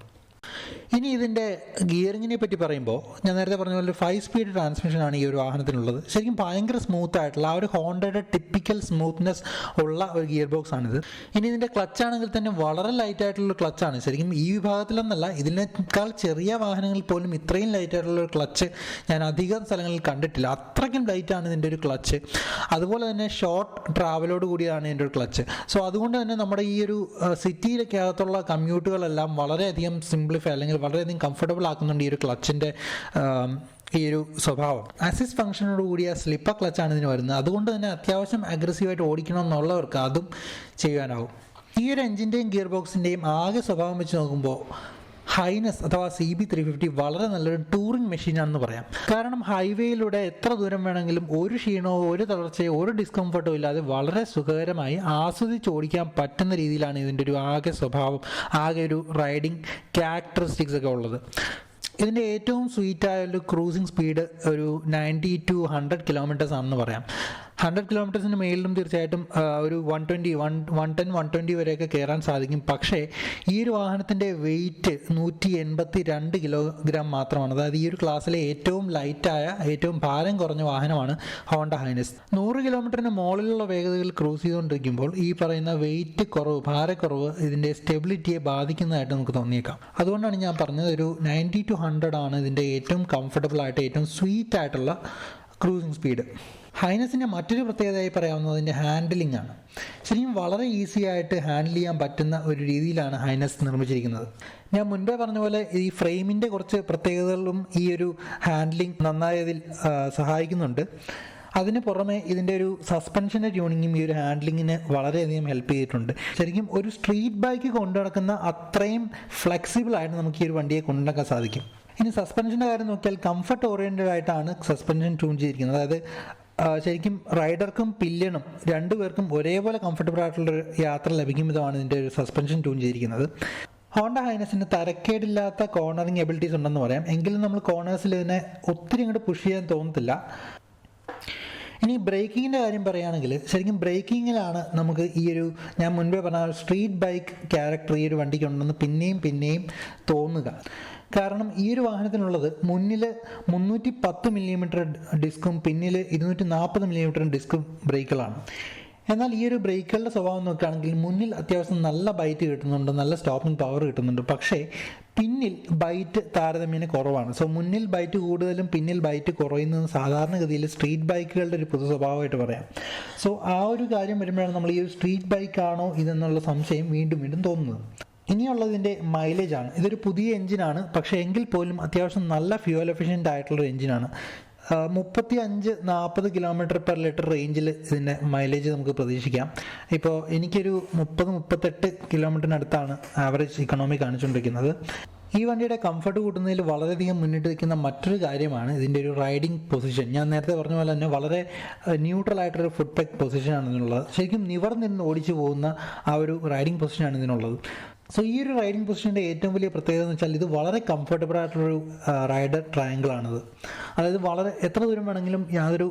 ഇനി ഇതിന്റെ ഗിയറിങ്ങിനെ പറ്റി പറയുമ്പോൾ ഞാൻ നേരത്തെ പറഞ്ഞ പോലെ ഫൈവ് സ്പീഡ് ട്രാൻസ്മിഷനാണ് ഈ ഒരു വാഹനത്തിനുള്ളത്. ശരിക്കും ഭയങ്കര സ്മൂത്ത് ആയിട്ടുള്ള ആ ഒരു ഹോണ്ടയുടെ ടിപ്പിക്കൽ സ്മൂത്ത്നെസ് ഉള്ള ഒരു ഗിയർ ബോക്സ് ആണിത്. ഇനി ഇതിന്റെ ക്ലച്ച് ആണെങ്കിൽ തന്നെ വളരെ ലൈറ്റ് ആയിട്ടുള്ള ക്ലച്ച് ആണ്. ശരിക്കും ഈ വിഭാഗത്തിലൊന്നല്ല ഇതിനേക്കാൾ ചെറിയ വാഹനങ്ങളിൽ പോലും ഇത്രയും ലൈറ്റ് ആയിട്ടുള്ള ഒരു ക്ലച്ച് ഞാൻ അധികം സ്ഥലങ്ങളിൽ കണ്ടിട്ടില്ല. അത്രയ്ക്കും ആണ് ഇതിന്റെ ഒരു ക്ലച്ച് അതുപോലെ തന്നെ ഷോർട്ട് ട്രാവലോട് കൂടിയാണ് ഇതിന്റെ ഒരു ക്ലച്ച് സോ അതുകൊണ്ട് തന്നെ നമ്മുടെ ഈ ഒരു സിറ്റിയിലൊക്കെ അകത്തുള്ള കമ്മ്യൂട്ടുകളെല്ലാം വളരെയധികം സിംപ്ലിഫൈ അല്ലെങ്കിൽ വളരെയധികം കംഫർട്ടബിൾ ആക്കുന്നുണ്ട് ഈ ഒരു ക്ലച്ചിന്റെ ഈ ഒരു സ്വഭാവം. അസിസ് ഫംഗ്ഷനോട് കൂടിയ സ്ലിപ്പർ ക്ലച്ചാണ് ഇതിന് വരുന്നത്. അതുകൊണ്ട് തന്നെ അത്യാവശ്യം അഗ്രസീവായിട്ട് ഓടിക്കണം എന്നുള്ളവർക്ക് അതും ചെയ്യാനാവും. ഈ ഒരു എഞ്ചിന്റെയും ഗിയർ ബോക്സിന്റെയും ആകെ സ്വഭാവം വെച്ച് നോക്കുമ്പോൾ ഹൈനസ് അഥവാ സി ബി ത്രീ ഫിഫ്റ്റി വളരെ നല്ലൊരു ടൂറിംഗ് മെഷീനാണെന്ന് പറയാം. കാരണം ഹൈവേയിലൂടെ എത്ര ദൂരം വേണമെങ്കിലും ഒരു ക്ഷീണോ ഒരു തളർച്ചയോ ഒരു ഡിസ്കംഫർട്ടോ ഇല്ലാതെ വളരെ സുഖകരമായി ആസ്വദിച്ച് ഓടിക്കാൻ പറ്റുന്ന രീതിയിലാണ് ഇതിന്റെ ഒരു ആകെ സ്വഭാവം ആകെ ഒരു റൈഡിംഗ് ക്യാരക്ടറിസ്റ്റിക്സ് ഒക്കെ ഉള്ളത്. ഇതിന്റെ ഏറ്റവും സ്വീറ്റായ ഒരു ക്രൂസിംഗ് സ്പീഡ് ഒരു നയന്റി ടു ഹൺഡ്രഡ് കിലോമീറ്റേഴ്സ് ആണെന്ന് പറയാം. ഹൺഡ്രഡ് കിലോമീറ്റേഴ്സിന് മേളിലും തീർച്ചയായിട്ടും ഒരു one twenty one one ten one twenty വരെയൊക്കെ കയറാൻ സാധിക്കും. പക്ഷേ ഈ ഒരു വാഹനത്തിന്റെ വെയിറ്റ് നൂറ്റി എൺപത്തി രണ്ട് കിലോഗ്രാം മാത്രമാണ്. അതായത് ഈ ഒരു ക്ലാസ്സിലെ ഏറ്റവും ലൈറ്റായ ഏറ്റവും ഭാരം കുറഞ്ഞ വാഹനമാണ് ഹോണ്ട ഹൈനസ് നൂറ് കിലോമീറ്ററിന് മുകളിലുള്ള വേഗതയിൽ ക്രൂസ് ചെയ്തുകൊണ്ടിരിക്കുമ്പോൾ ഈ പറയുന്ന വെയിറ്റ് കുറവ് ഭാരക്കുറവ് ഇതിന്റെ സ്റ്റെബിലിറ്റിയെ ബാധിക്കുന്നതായിട്ട് നമുക്ക് തോന്നിയേക്കാം. അതുകൊണ്ടാണ് ഞാൻ പറഞ്ഞത് ഒരു നയന്റി ടു ഹൺഡ്രഡ് ആണ് ഇതിന്റെ ഏറ്റവും കംഫർട്ടബിൾ ആയിട്ട് ഏറ്റവും സ്വീറ്റ് ആയിട്ടുള്ള ക്രൂസിംഗ് സ്പീഡ് ഹൈനസിന്റെ മറ്റൊരു പ്രത്യേകതയായി പറയാവുന്നത് അതിന്റെ ഹാൻഡിലിംഗ് ആണ്. ശരിക്കും വളരെ ഈസി ആയിട്ട് ഹാൻഡിൽ ചെയ്യാൻ പറ്റുന്ന ഒരു രീതിയിലാണ് ഹൈനസ് നിർമ്മിച്ചിരിക്കുന്നത്. ഞാൻ മുൻപേ പറഞ്ഞ പോലെ ഈ ഫ്രെയിമിന്റെ കുറച്ച് പ്രത്യേകതകളും ഈ ഒരു ഹാൻഡ്ലിംഗ് നന്നായതിൽ സഹായിക്കുന്നുണ്ട്. അതിന് പുറമെ ഇതിന്റെ ഒരു സസ്പെൻഷന്റെ ട്യൂണിങ്ങും ഈ ഒരു ഹാൻഡ്ലിങ്ങിന് വളരെയധികം ഹെൽപ്പ് ചെയ്തിട്ടുണ്ട്. ശരിക്കും ഒരു സ്ട്രീറ്റ് ബൈക്ക് കൊണ്ടു നടക്കുന്ന അത്രയും ഫ്ലെക്സിബിൾ ആയിട്ട് നമുക്ക് ഈ ഒരു വണ്ടിയെ കൊണ്ടു നടക്കാൻ സാധിക്കും. ഇനി സസ്പെൻഷന്റെ കാര്യം നോക്കിയാൽ കംഫർട്ട് ഓറിയന്റഡ് ആയിട്ടാണ് സസ്പെൻഷൻ ട്യൂൺ ചെയ്തിരിക്കുന്നത്. അതായത് ശരിക്കും റൈഡർക്കും പില്യണും രണ്ടുപേർക്കും ഒരേപോലെ കംഫർട്ടബിൾ ആയിട്ടുള്ള യാത്ര ലഭിക്കും വിധമാണ് ഇതിന്റെ ഒരു സസ്പെൻഷൻ ട്യൂൺ ചെയ്തിരിക്കുന്നത്. ഹോണ്ട ഹൈനസിന് തരക്കേടില്ലാത്ത കോർണറിങ് എബിലിറ്റീസ് ഉണ്ടെന്ന് പറയാം. എങ്കിലും നമ്മൾ കോർണേഴ്സിൽ ഇതിനെ ഒത്തിരി അങ്ങോട്ട് പുഷ് ചെയ്യാൻ തോന്നത്തില്ല. ഇനി ബ്രേക്കിങ്ങിന്റെ കാര്യം പറയുകയാണെങ്കിൽ ശരിക്കും ബ്രേക്കിങ്ങിലാണ് നമുക്ക് ഈ ഒരു ഞാൻ മുൻപേ പറഞ്ഞ സ്ട്രീറ്റ് ബൈക്ക് ക്യാരക്ടർ ഈ ഒരു വണ്ടിക്ക് ഉണ്ടെന്ന് പിന്നെയും പിന്നെയും തോന്നുക. കാരണം ഈ ഒരു വാഹനത്തിനുള്ളത് മുന്നിൽ മുന്നൂറ്റി പത്ത് മില്ലിമീറ്റർ ഡിസ്കും പിന്നിൽ ഇരുന്നൂറ്റി നാൽപ്പത് മില്ലിമീറ്റർ ഡിസ്കും ബ്രേക്കുകളാണ്. എന്നാൽ ഈ ഒരു ബ്രേക്കുകളുടെ സ്വഭാവം നോക്കുകയാണെങ്കിൽ മുന്നിൽ അത്യാവശ്യം നല്ല ബൈറ്റ് കിട്ടുന്നുണ്ട് നല്ല സ്റ്റോപ്പിംഗ് പവർ കിട്ടുന്നുണ്ട്. പക്ഷേ പിന്നിൽ ബൈറ്റ് താരതമ്യേന കുറവാണ്. സോ മുന്നിൽ ബൈറ്റ് കൂടുതലും പിന്നിൽ ബൈറ്റ് കുറയുന്നത് സാധാരണഗതിയിൽ സ്ട്രീറ്റ് ബൈക്കുകളുടെ ഒരു പൊതു സ്വഭാവമായിട്ട് പറയാം. സോ ആ ഒരു കാര്യം വരുമ്പോഴാണ് നമ്മൾ ഈ ഒരു സ്ട്രീറ്റ് ബൈക്കാണോ ഇതെന്നുള്ള സംശയം വീണ്ടും വീണ്ടും തോന്നുന്നത്. ഇനിയുള്ളതിന്റെ മൈലേജ് ആണ്. ഇതൊരു പുതിയ എഞ്ചിനാണ് പക്ഷേ എങ്കിൽ പോലും അത്യാവശ്യം നല്ല ഫ്യൂവൽ എഫിഷ്യന്റ് ആയിട്ടുള്ള എഞ്ചിനാണ് മുപ്പത്തി അഞ്ച് നാൽപ്പത് കിലോമീറ്റർ പെർ ലിറ്റർ റേഞ്ചിൽ ഇതിന്റെ മൈലേജ് നമുക്ക് പ്രതീക്ഷിക്കാം. ഇപ്പോൾ എനിക്കൊരു മുപ്പത് മുപ്പത്തെട്ട് കിലോമീറ്ററിനടുത്താണ് ആവറേജ് ഇക്കണോമി കാണിച്ചുകൊണ്ടിരിക്കുന്നത്. ഈ വണ്ടിയുടെ കംഫർട്ട് കൂട്ടുന്നതിൽ വളരെയധികം മുന്നിട്ട് നിൽക്കുന്ന മറ്റൊരു കാര്യമാണ് ഇതിന്റെ ഒരു റൈഡിംഗ് പൊസിഷൻ ഞാൻ നേരത്തെ പറഞ്ഞ പോലെ തന്നെ വളരെ ന്യൂട്രൽ ആയിട്ടൊരു ഫുഡ് പെക് പൊസിഷനാണ് ഇതിനുള്ളത്. ശരിക്കും നിവർന്നിരുന്ന് ഓടിച്ചു പോകുന്ന ആ ഒരു റൈഡിംഗ് പൊസിഷനാണ് ഇതിനുള്ളത്. സോ ഈ ഒരു റൈഡിംഗ് പൊസിഷന്റെ ഏറ്റവും വലിയ പ്രത്യേകത എന്ന് വെച്ചാൽ ഇത് വളരെ കംഫർട്ടബിൾ ആയിട്ടുള്ളൊരു റൈഡർ ട്രയാങ്കിൾ ആണിത്. അതായത് വളരെ എത്ര ദൂരം വേണമെങ്കിലും യാതൊരു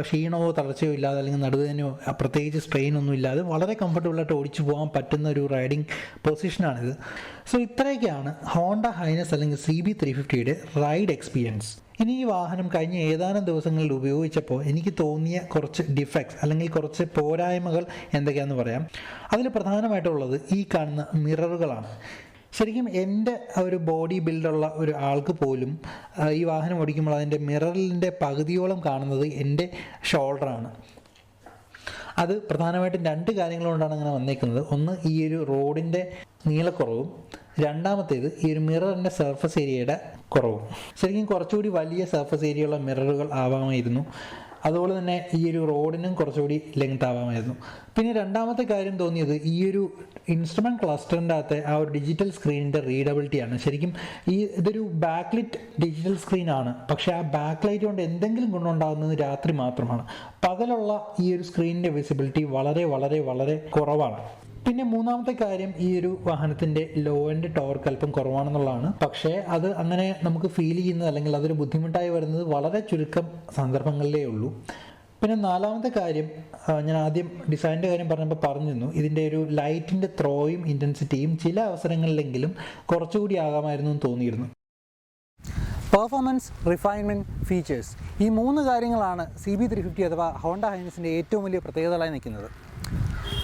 ക്ഷീണമോ തളർച്ചയോ ഇല്ലാതെ അല്ലെങ്കിൽ നടുവേദനയോ പ്രത്യേകിച്ച് സ്ട്രെയിൻ ഒന്നും ഇല്ലാതെ വളരെ കംഫർട്ടബിൾ ആയിട്ട് ഓടിച്ചു പോകാൻ പറ്റുന്ന ഒരു റൈഡിംഗ് പൊസിഷനാണിത് സോ ഇത്രയൊക്കെയാണ് ഹോണ്ട ഹൈനസ് അല്ലെങ്കിൽ സി ബി ത്രീ ഫിഫ്റ്റിയുടെ റൈഡ് എക്സ്പീരിയൻസ് ഇനി ഈ വാഹനം കഴിഞ്ഞ ഏതാനും ദിവസങ്ങളിൽ ഉപയോഗിച്ചപ്പോൾ എനിക്ക് തോന്നിയ കുറച്ച് ഡിഫക്ട്സ് അല്ലെങ്കിൽ കുറച്ച് പോരായ്മകൾ എന്തൊക്കെയാണെന്ന് പറയാം. അതിൽ പ്രധാനമായിട്ടുള്ളത് ഈ കാണുന്ന മിററുകളാണ് ശരിക്കും എന്റെ ഒരു ബോഡി ബിൽഡുള്ള ഒരു ആൾക്ക് പോലും ഈ വാഹനം ഓടിക്കുമ്പോൾ അതിന്റെ മിററിന്റെ പകുതിയോളം കാണുന്നത് എന്റെ ഷോൾഡറാണ് അത് പ്രധാനമായിട്ടും രണ്ട് കാര്യങ്ങൾ കൊണ്ടാണ് അങ്ങനെ വന്നേക്കുന്നത്. ഒന്ന് ഈ ഒരു റോഡിന്റെ നീളക്കുറവും രണ്ടാമത്തേത് ഈ ഒരു മിററിന്റെ സർഫസ് ഏരിയയുടെ കുറവും. ശരിക്കും കുറച്ചുകൂടി വലിയ സർഫസ് ഏരിയയുള്ള മിററുകൾ ആവാമായിരുന്നു. അതുപോലെ തന്നെ ഈ ഒരു റോഡിനും കുറച്ചുകൂടി ലെങ്ത് ആവാമായിരുന്നു. പിന്നെ രണ്ടാമത്തെ കാര്യം തോന്നിയത് ഈ ഒരു ഇൻസ്ട്രുമെന്റ് ക്ലസ്റ്ററിന്റെ അകത്തെ ആ ഒരു ഡിജിറ്റൽ സ്ക്രീനിന്റെ റീഡബിലിറ്റിയാണ് ശരിക്കും ഈ ഇതൊരു ബാക്ക്ലിറ്റ് ഡിജിറ്റൽ സ്ക്രീനാണ് പക്ഷേ ആ ബാക്ക് ലൈറ്റ് കൊണ്ട് എന്തെങ്കിലും ഗുണമുണ്ടാകുന്നത് രാത്രി മാത്രമാണ്. പകലുള്ള ഈ ഒരു സ്ക്രീനിന്റെ വിസിബിലിറ്റി വളരെ വളരെ വളരെ കുറവാണ്. പിന്നെ മൂന്നാമത്തെ കാര്യം ഈ ഒരു വാഹനത്തിന്റെ ലോ എൻഡ് ടോർക്ക് അല്പം കുറവാണെന്നുള്ളതാണ്. പക്ഷേ അത് അങ്ങനെ നമുക്ക് ഫീൽ ചെയ്യുന്നത് അല്ലെങ്കിൽ അതൊരു ബുദ്ധിമുട്ടായി വരുന്നത് വളരെ ചുരുക്കം സന്ദർഭങ്ങളിലേ ഉള്ളൂ. പിന്നെ നാലാമത്തെ കാര്യം ഞാൻ ആദ്യം ഡിസൈനിന്റെ കാര്യം പറഞ്ഞപ്പോൾ പറഞ്ഞിരുന്നു. ഇതിന്റെ ഒരു ലൈറ്റിന്റെ ത്രോയും ഇന്റൻസിറ്റിയും ചില അവസരങ്ങളിലെങ്കിലും കുറച്ചുകൂടി ആകാമായിരുന്നു എന്ന് തോന്നിയിരുന്നു. പെർഫോമൻസ് റിഫൈൻമെന്റ് ഫീച്ചേഴ്സ് ഈ മൂന്ന് കാര്യങ്ങളാണ് സി ബി ത്രീ ഫിഫ്റ്റി അഥവാ ഹോണ്ട ഹൈനസിന്റെ ഏറ്റവും വലിയ പ്രത്യേകതകളായി നിൽക്കുന്നത്.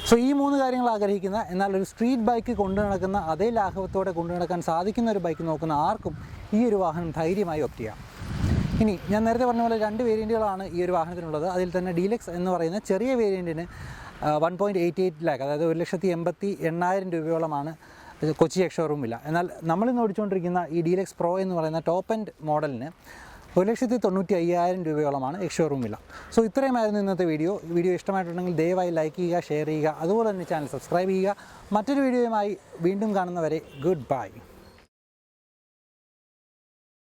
സോ ഈ മൂന്ന് കാര്യങ്ങൾ ആഗ്രഹിക്കുന്ന എന്നാൽ ഒരു സ്ട്രീറ്റ് ബൈക്ക് കൊണ്ടു നടക്കുന്ന അതേ ലാഘവത്തോടെ കൊണ്ടു നടക്കാൻ സാധിക്കുന്ന ഒരു ബൈക്ക് നോക്കുന്ന ആർക്കും ഈ ഒരു വാഹനം ധൈര്യമായി ഒപ്റ്റ് ചെയ്യാം. ഇനി ഞാൻ നേരത്തെ പറഞ്ഞ പോലെ രണ്ട് വേരിയന്റുകളാണ് ഈ ഒരു വാഹനത്തിനുള്ളത്. അതിൽ തന്നെ ഡീലക്സ് എന്ന് പറയുന്ന ചെറിയ വേരിയന്റിന് one point eighty eight lakh അതായത് ഒരു ലക്ഷത്തി എൺപത്തി എണ്ണായിരം രൂപയോളമാണ് കൊച്ചി എക്ഷോറൂമില്ല എന്നാൽ നമ്മളിന്ന് ഓടിച്ചുകൊണ്ടിരിക്കുന്ന ഈ ഡീലക്സ് പ്രോ എന്ന് പറയുന്ന ടോപ്പ് എൻഡ് മോഡലിന് ഒരു ലക്ഷത്തി തൊണ്ണൂറ്റി അയ്യായിരം രൂപയോളമാണ് എക്സ്ഷോറൂം വില. സോ ഇത്രയുമായിരുന്നു ഇന്നത്തെ വീഡിയോ വീഡിയോ ഇഷ്ടമായിട്ടുണ്ടെങ്കിൽ ദയവായി ലൈക്ക് ചെയ്യുക ഷെയർ ചെയ്യുക. അതുപോലെ തന്നെ ചാനൽ സബ്സ്ക്രൈബ് ചെയ്യുക. മറ്റൊരു വീഡിയോയുമായി വീണ്ടും കാണുന്നവരെ ഗുഡ് ബൈ